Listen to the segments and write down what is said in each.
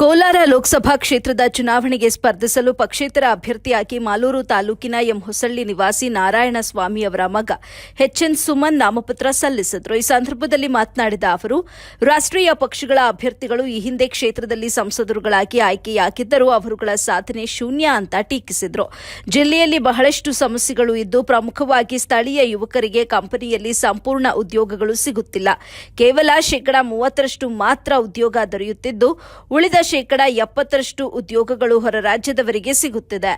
ಕೋಲಾರ ಲೋಕಸಭಾ ಕ್ಷೇತ್ರದ ಚುನಾವಣೆಗೆ ಸ್ಪರ್ಧಿಸಲು ಪಕ್ಷೇತರ ಅಭ್ಯರ್ಥಿಯಾಗಿ ಮಾಲೂರು ತಾಲೂಕಿನ ಎಂ ಹೊಸಳ್ಳಿ ನಿವಾಸಿ ನಾರಾಯಣಸ್ವಾಮಿ ಅವರ ಮಗ ಎಚ್ಎನ್ ಸುಮನ್ ನಾಮಪತ್ರ ಸಲ್ಲಿಸಿದ್ರು. ಈ ಸಂದರ್ಭದಲ್ಲಿ ಮಾತನಾಡಿದ ಅವರು, ರಾಷ್ಟ್ರೀಯ ಪಕ್ಷಗಳ ಅಭ್ಯರ್ಥಿಗಳು ಈ ಹಿಂದೆ ಕ್ಷೇತ್ರದಲ್ಲಿ ಸಂಸದರುಗಳಾಗಿ ಆಯ್ಕೆಯಾಗಿದ್ದರೂ ಅವರುಗಳ ಸಾಧನೆ ಶೂನ್ಯ ಅಂತ ಟೀಕಿಸಿದ್ರು. ಜಿಲ್ಲೆಯಲ್ಲಿ ಬಹಳಷ್ಟು ಸಮಸ್ಯೆಗಳು ಇದ್ದು ಪ್ರಮುಖವಾಗಿ ಸ್ಥಳೀಯ ಯುವಕರಿಗೆ ಕಂಪನಿಯಲ್ಲಿ ಸಂಪೂರ್ಣ ಉದ್ಯೋಗಗಳು ಸಿಗುತ್ತಿಲ್ಲ. ಕೇವಲ ಶೇಕಡಾ ಮೂವತ್ತರಷ್ಟು ಮಾತ್ರ ಉದ್ಯೋಗ ದೊರೆಯುತ್ತಿದ್ದು, ಉಳಿದ ಶೇಕಡಾ ಎಪ್ಪತ್ತರಷ್ಟು ಉದ್ಯೋಗಗಳು ಹೊರ ರಾಜ್ಯದವರಿಗೆ ಸಿಗುತ್ತಿದೆ.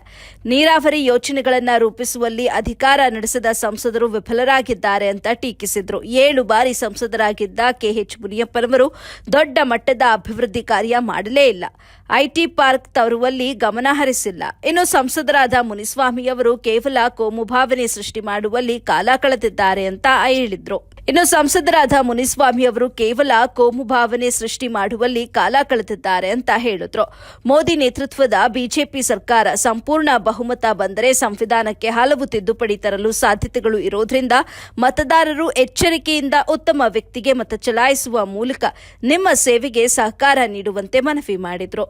ನೀರಾವರಿ ಯೋಜನೆಗಳನ್ನು ರೂಪಿಸುವಲ್ಲಿ ಅಧಿಕಾರ ನಡೆಸದ ಸಂಸದರು ವಿಫಲರಾಗಿದ್ದಾರೆ ಅಂತ ಟೀಕಿಸಿದರು. ಏಳು ಬಾರಿ ಸಂಸದರಾಗಿದ್ದ ಕೆಎಚ್ ಮುನಿಯಪ್ಪನವರು ದೊಡ್ಡ ಮಟ್ಟದ ಅಭಿವೃದ್ಧಿ ಕಾರ್ಯ ಮಾಡಲೇ ಇಲ್ಲ. ಐಟಿ ಪಾರ್ಕ್ ತರುವಲ್ಲಿ ಗಮನ ಹರಿಸಿಲ್ಲ. ಇನ್ನು ಸಂಸದರಾದ ಮುನಿಸ್ವಾಮಿಯವರು ಕೇವಲ ಕೋಮುಭಾವನೆ ಸೃಷ್ಟಿ ಮಾಡುವಲ್ಲಿ ಕಾಲ ಕಳೆದಿದ್ದಾರೆ ಅಂತ ಹೇಳಿದ್ರು. ಇನ್ನು ಸಂಸದರಾದ ಮುನಿಸ್ವಾಮಿ ಅವರು ಕೇವಲ ಕೋಮು ಭಾವನೆ ಸೃಷ್ಟಿ ಮಾಡುವಲ್ಲಿ ಕಾಲ ಕಳೆದಿದ್ದಾರೆ ಅಂತ ಹೇಳಿದ್ರು. ಮೋದಿ ನೇತೃತ್ವದ ಬಿಜೆಪಿ ಸರ್ಕಾರ ಸಂಪೂರ್ಣ ಬಹುಮತ ಬಂದರೆ ಸಂವಿಧಾನಕ್ಕೆ ಹಲವು ತಿದ್ದುಪಡಿ ತರಲು ಸಾಧ್ಯತೆಗಳು ಇರೋದ್ರಿಂದ ಮತದಾರರು ಎಚ್ಚರಿಕೆಯಿಂದ ಉತ್ತಮ ವ್ಯಕ್ತಿಗೆ ಮತ ಚಲಾಯಿಸುವ ಮೂಲಕ ನಿಮ್ಮ ಸೇವೆಗೆ ಸಹಕಾರ ನೀಡುವಂತೆ ಮನವಿ ಮಾಡಿದ್ರು.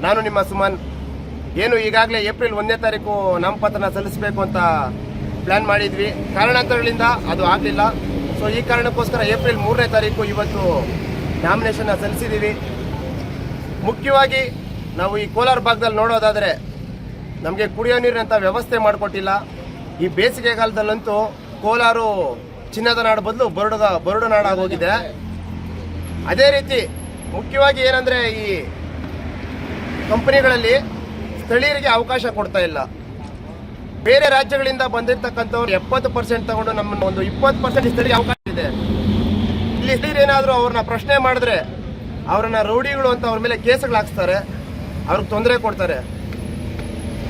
ನಾನು ನಿಮ್ಮ ಸುಮನ್. ಏನು ಈಗಾಗಲೇ ಏಪ್ರಿಲ್ ಒಂದನೇ ತಾರೀಕು ನಾಮಪತ್ರ ಸಲ್ಲಿಸಬೇಕು ಅಂತ ಪ್ಲಾನ್ ಮಾಡಿದ್ವಿ. ಕಾರಣಾಂತರಗಳಿಂದ ಅದು ಆಗಲಿಲ್ಲ. ಸೊ ಈ ಕಾರಣಕ್ಕೋಸ್ಕರ ಏಪ್ರಿಲ್ ಮೂರನೇ ತಾರೀಕು ಇವತ್ತು ನಾಮಿನೇಷನ್ನ ಸಲ್ಲಿಸಿದ್ದೀವಿ. ಮುಖ್ಯವಾಗಿ ನಾವು ಈ ಕೋಲಾರ ಭಾಗದಲ್ಲಿ ನೋಡೋದಾದರೆ ನಮಗೆ ಕುಡಿಯೋ ನೀರಿನಂಥ ವ್ಯವಸ್ಥೆ ಮಾಡಿಕೊಟ್ಟಿಲ್ಲ. ಈ ಬೇಸಿಗೆ ಕಾಲದಲ್ಲಂತೂ ಕೋಲಾರು ಚಿನ್ನದ ನಾಡು ಬದಲು ಬರುಡದ, ಬರುಡ ನಾಡಾಗೋಗಿದೆ ಅದೇ ರೀತಿ ಮುಖ್ಯವಾಗಿ ಏನಂದರೆ ಈ ಕಂಪನಿಗಳಲ್ಲಿ ಸ್ಥಳೀಯರಿಗೆ ಅವಕಾಶ ಕೊಡ್ತಾ ಇಲ್ಲ. ಬೇರೆ ರಾಜ್ಯಗಳಿಂದ ಬಂದಿರತಕ್ಕಂಥವ್ರು ಎಪ್ಪತ್ತು ಪರ್ಸೆಂಟ್ ತಗೊಂಡು ನಮ್ಮ ಒಂದು ಇಪ್ಪತ್ತು ಪರ್ಸೆಂಟ್ ಸ್ಥಳೀಯ ಅವಕಾಶ ಇದೆ. ಇಲ್ಲಿ ಸ್ಥಳೀಯರು ಏನಾದರೂ ಅವ್ರನ್ನ ಪ್ರಶ್ನೆ ಮಾಡಿದ್ರೆ ಅವ್ರನ್ನ ರೌಡಿಗಳು ಅಂತ ಅವ್ರ ಮೇಲೆ ಕೇಸ್ಗಳು ಹಾಕ್ಸ್ತಾರೆ. ಅವ್ರಿಗೆ ತೊಂದರೆ ಕೊಡ್ತಾರೆ.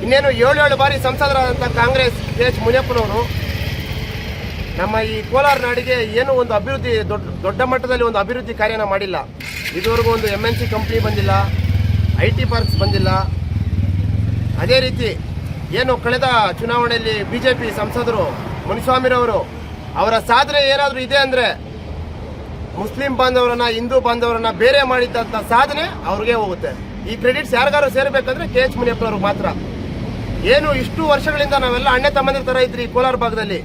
ಇನ್ನೇನು ಏಳು ಏಳು ಬಾರಿ ಸಂಸದರಾದಂಥ ಕಾಂಗ್ರೆಸ್ ಕೆ ಎಚ್ ಮುನಿಯಪ್ಪನವರು ನಮ್ಮ ಈ ಕೋಲಾರ ನಾಡಿಗೆ ಏನು ಒಂದು ಅಭಿವೃದ್ಧಿ ದೊಡ್ಡ ದೊಡ್ಡ ಮಟ್ಟದಲ್ಲಿ ಒಂದು ಅಭಿವೃದ್ಧಿ ಕಾರ್ಯನ ಮಾಡಿಲ್ಲ. ಇದುವರೆಗೂ ಒಂದು ಎಂ ಎನ್ ಸಿ ಕಂಪ್ನಿ ಬಂದಿಲ್ಲ. ಐ ಟಿ ಪಾರ್ಕ್ಸ್ ಬಂದಿಲ್ಲ. ಅದೇ ರೀತಿ ಏನು ಕಳೆದ ಚುನಾವಣೆಯಲ್ಲಿ ಬಿ ಜೆ ಪಿ ಸಂಸದರು ಮುನಿಸ್ವಾಮಿರವರು ಅವರ ಸಾಧನೆ ಏನಾದರೂ ಇದೆ ಅಂದರೆ ಮುಸ್ಲಿಂ ಬಾಂಧವರನ್ನ, ಹಿಂದೂ ಬಾಂಧವರನ್ನ ಬೇರೆ ಮಾಡಿದ್ದಂಥ ಸಾಧನೆ ಅವ್ರಿಗೆ ಹೋಗುತ್ತೆ. ಈ ಕ್ರೆಡಿಟ್ಸ್ ಯಾರಿಗಾರು ಸೇರಬೇಕಂದ್ರೆ ಕೆ ಎಚ್ ಮುನಿಯಪ್ಪನವರು ಮಾತ್ರ. ಏನು ಇಷ್ಟು ವರ್ಷಗಳಿಂದ ನಾವೆಲ್ಲ ಅಣ್ಣ ತಮ್ಮಂದಿರ ಥರ ಇದ್ರಿ ಕೋಲಾರ ಭಾಗದಲ್ಲಿ?